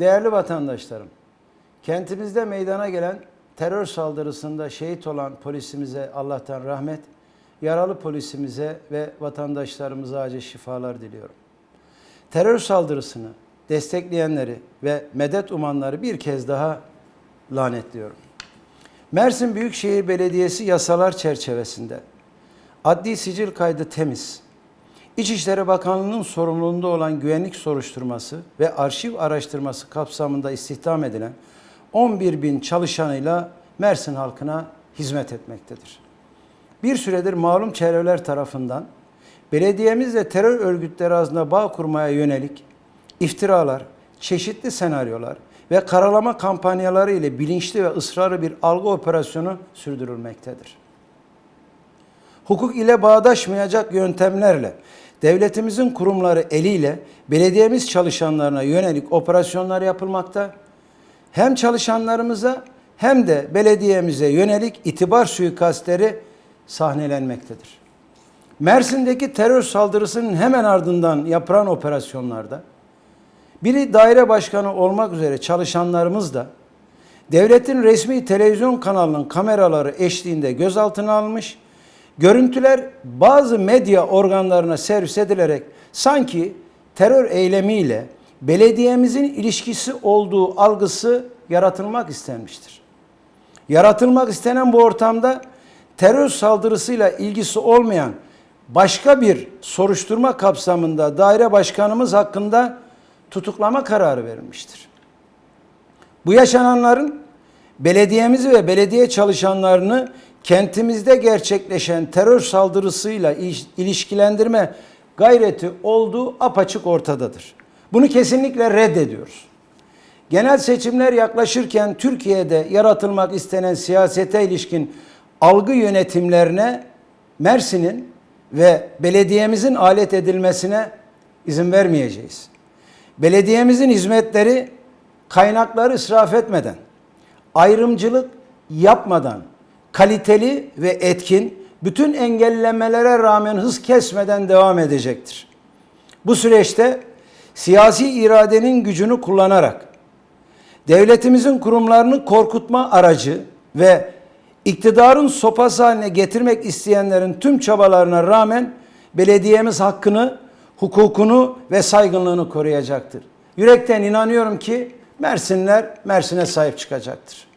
Değerli vatandaşlarım, kentimizde meydana gelen terör saldırısında şehit olan polisimize Allah'tan rahmet, yaralı polisimize ve vatandaşlarımıza acil şifalar diliyorum. Terör saldırısını destekleyenleri ve medet umanları bir kez daha lanetliyorum. Mersin Büyükşehir Belediyesi yasalar çerçevesinde adli sicil kaydı temiz, İçişleri Bakanlığı'nın sorumluluğunda olan güvenlik soruşturması ve arşiv araştırması kapsamında istihdam edilen 11 bin çalışanıyla Mersin halkına hizmet etmektedir. Bir süredir malum çevreler tarafından belediyemizle terör örgütleri arasında bağ kurmaya yönelik iftiralar, çeşitli senaryolar ve karalama kampanyaları ile bilinçli ve ısrarlı bir algı operasyonu sürdürülmektedir hukuk ile bağdaşmayacak yöntemlerle devletimizin kurumları eliyle belediyemiz çalışanlarına yönelik operasyonlar yapılmakta. Hem çalışanlarımıza hem de belediyemize yönelik itibar suikastleri sahnelenmektedir. Mersin'deki terör saldırısının hemen ardından yapılan operasyonlarda biri daire başkanı olmak üzere çalışanlarımız da devletin resmi televizyon kanalının kameraları eşliğinde gözaltına alınmış Görüntüler bazı medya organlarına servis edilerek sanki terör eylemiyle belediyemizin ilişkisi olduğu algısı yaratılmak istenmiştir. Yaratılmak istenen bu ortamda terör saldırısıyla ilgisi olmayan başka bir soruşturma kapsamında daire başkanımız hakkında tutuklama kararı verilmiştir. Bu yaşananların belediyemizi ve belediye çalışanlarını kentimizde gerçekleşen terör saldırısıyla iş- ilişkilendirme gayreti olduğu apaçık ortadadır. Bunu kesinlikle reddediyoruz. Genel seçimler yaklaşırken Türkiye'de yaratılmak istenen siyasete ilişkin algı yönetimlerine Mersin'in ve belediyemizin alet edilmesine izin vermeyeceğiz. Belediyemizin hizmetleri kaynakları israf etmeden, ayrımcılık yapmadan, kaliteli ve etkin, bütün engellemelere rağmen hız kesmeden devam edecektir. Bu süreçte siyasi iradenin gücünü kullanarak devletimizin kurumlarını korkutma aracı ve iktidarın sopası haline getirmek isteyenlerin tüm çabalarına rağmen belediyemiz hakkını, hukukunu ve saygınlığını koruyacaktır. Yürekten inanıyorum ki Mersinler Mersin'e sahip çıkacaktır.